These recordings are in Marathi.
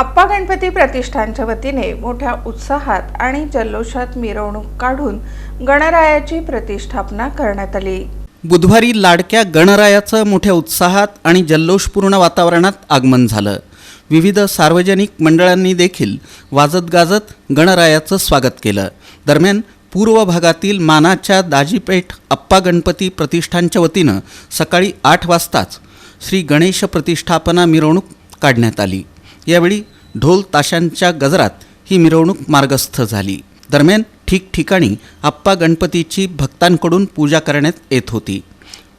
आप्पा गणपती प्रतिष्ठानच्या वतीने मोठ्या उत्साहात आणि जल्लोषात मिरवणूक काढून गणरायाची प्रतिष्ठापना करण्यात आली. बुधवारी लाडक्या गणरायाचं मोठ्या उत्साहात आणि जल्लोषपूर्ण वातावरणात आगमन झालं. विविध सार्वजनिक मंडळांनी देखील वाजत गाजत गणरायाचं स्वागत केलं. दरम्यान पूर्व भागातील मानाच्या दाजीपेठ अप्पा गणपती प्रतिष्ठानच्या वतीनं सकाळी आठ वाजताच श्री गणेश प्रतिष्ठापना मिरवणूक काढण्यात आली. यावेळी ढोल ताशांच्या गजरात ही मिरवणूक मार्गस्थ झाली. दरम्यान ठिकठिकाणी आप्पा गणपतीची भक्तांकडून पूजा करण्यात येत होती.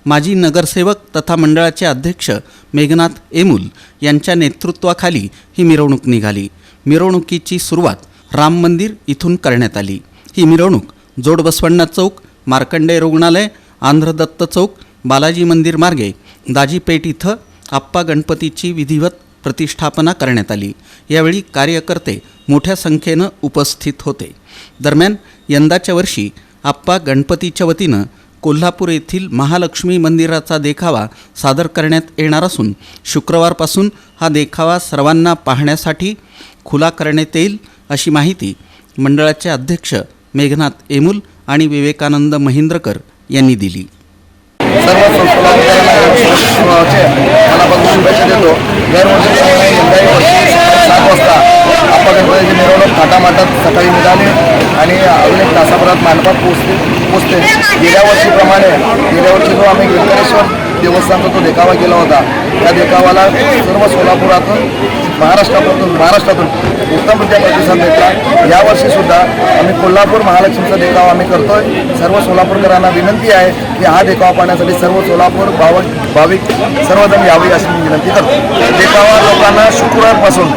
माजी नगरसेवक तथा मंडळाचे अध्यक्ष मेघनाथ एमुल यांच्या नेतृत्वाखाली ही मिरवणूक निघाली. मिरवणुकीची सुरुवात राम मंदिर इथून करण्यात आली. ही मिरवणूक जोडबसवण्णा चौक मार्कंडेय रुग्णालय आंध्रदत्त चौक बालाजी मंदिर मार्गे दाजीपेठ इथं आप्पा गणपतीची विधिवत प्रतिष्ठापना करण्यात आली. यावेळी कार्यकर्ते मोठ्या संख्येनं उपस्थित होते. दरम्यान यंदाच्या वर्षी आप्पा गणपतीच्या वतीनं कोल्हापूर येथील महालक्ष्मी मंदिराचा देखावा सादर करण्यात येणार असून शुक्रवारपासून हा देखावा सर्वांना पाहण्यासाठी खुला करण्यात येईल अशी माहिती मंडळाचे अध्यक्ष मेघनाथ एमुल आणि विवेकानंद महिंद्रकर यांनी दिली. सर्व मनापासून शुभेच्छा देतो. दरवर्षी यंदाही सात वाजता आप्पा गणपतीची मिरवणूक थाटामाटात सकाळी निघाली आणि अजून एक तासाभरात मानपात पोचते पोचते गेल्या वर्षीप्रमाणे गेल्या वर्षी जो आम्ही व्यंकटेश्वर देवस्थानचा तो देखावा केला होता त्या देखावाला सर्व सोलापुरातून महाराष्ट्रापासून महाराष्ट्रातून उत्तमरित्या प्रतिसाद भेटला यावर्षी सुद्धा आम्ही कोल्हापूर महालक्ष्मीचा देखावा आम्ही करतोय. सर्व सोलापूरकरांना विनंती आहे की हा देखावा पाहण्यासाठी सर्व सोलापूर भावक भाविक सर्वजण यावे अशी मी विनंती करतो. देखावा लोकांना शुक्रवारपासून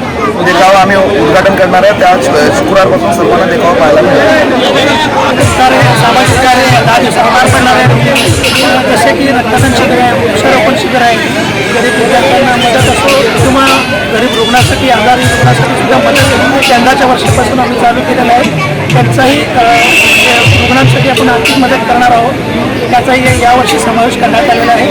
देखावा आम्ही उद्घाटन करणार आहे त्या शुक्रवारपासून सर्वांना देखावा पाहायला मिळेल. सामाजिक कार्य आहे जसे की रक्तदान शिबिर आहे वृक्षारोपण शिबिर आहे. गरीब विद्यार्थ्यांना मदत असो किंवा गरीब रुग्णासाठी आजारी रुग्णासाठी सुद्धा मदत यंदाच्या वर्षापासून आम्ही चालू केलेलं आहे. त्यांचाही म्हणजे रुग्णांसाठी आपण आर्थिक मदत करणार आहोत. त्याचाही यावर्षी समावेश करण्यात आलेला आहे.